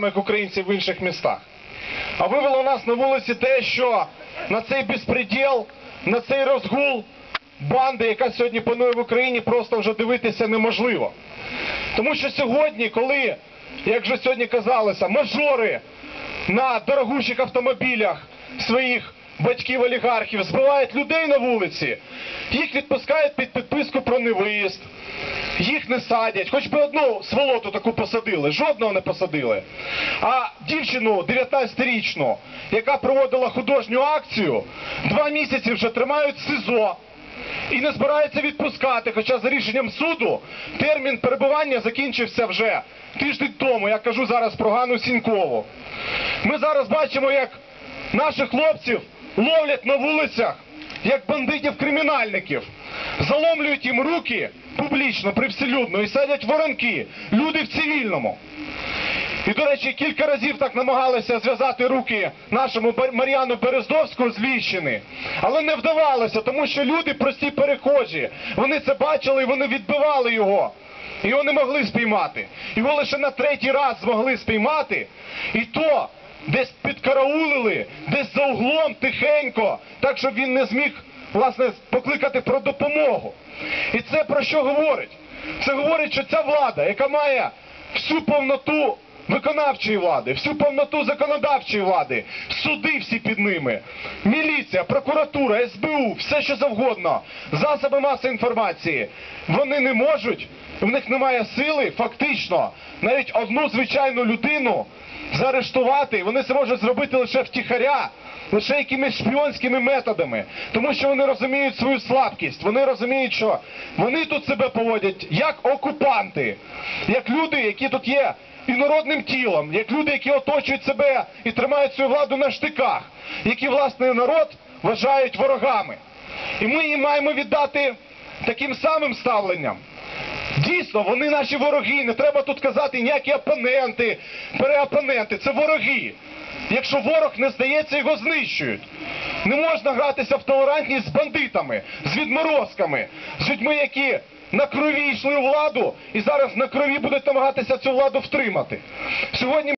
як українців в інших містах. А вивело нас на вулиці те, що на цей безпреділ, на цей розгул банди, яка сьогодні панує в Україні, просто вже дивитися неможливо. Тому що сьогодні, коли, як вже сьогодні казалося, мажори на дорогущих автомобілях своїх батьків-олігархів збивають людей на вулиці, їх відпускають під підписку про невиїзд, їх не садять, хоч би одну сволоту таку посадили, жодного не посадили. А дівчину 19-річну, яка проводила художню акцію, два місяці вже тримають СИЗО і не збираються відпускати. Хоча за рішенням суду термін перебування закінчився вже тиждень тому. Я кажу зараз про Ганну Сінькову. Ми зараз бачимо, як наших хлопців ловлять на вулицях, як бандитів-кримінальників, заломлюють їм руки публічно, привселюдно і садять воронки, люди в цивільному. І, до речі, кілька разів так намагалися зв'язати руки нашому Мар'яну Берездовську з Львівщини. Але не вдавалося, тому що люди прості перехожі. Вони це бачили і вони відбивали його. Його не могли спіймати. Його лише на третій раз змогли спіймати. І то десь підкараулили, десь за углом тихенько, так щоб він не зміг власне покликати про допомогу. І це про що говорить? Це говорить, що ця влада, яка має всю повноту виконавчої влади, всю повноту законодавчої влади, суди всі під ними, міліція, прокуратура, СБУ, все що завгодно, засоби масової інформації, вони не можуть, в них немає сили фактично навіть одну звичайну людину заарештувати. Вони це можуть зробити лише втіхаря, лише якимись шпіонськими методами, тому що вони розуміють свою слабкість. Вони розуміють, що вони тут себе поводять як окупанти, як люди, які тут є інородним тілом, як люди, які оточують себе і тримають свою владу на штиках, які власне народ вважають ворогами. І ми їм маємо віддати таким самим ставленням. Дійсно, вони наші вороги. Не треба тут казати ніякі опоненти, переопоненти. Це вороги. Якщо ворог не здається, його знищують. Не можна гратися в толерантність з бандитами, з відморозками, з людьми, які на крові йшли владу і зараз на крові будуть намагатися цю владу втримати. Сьогодні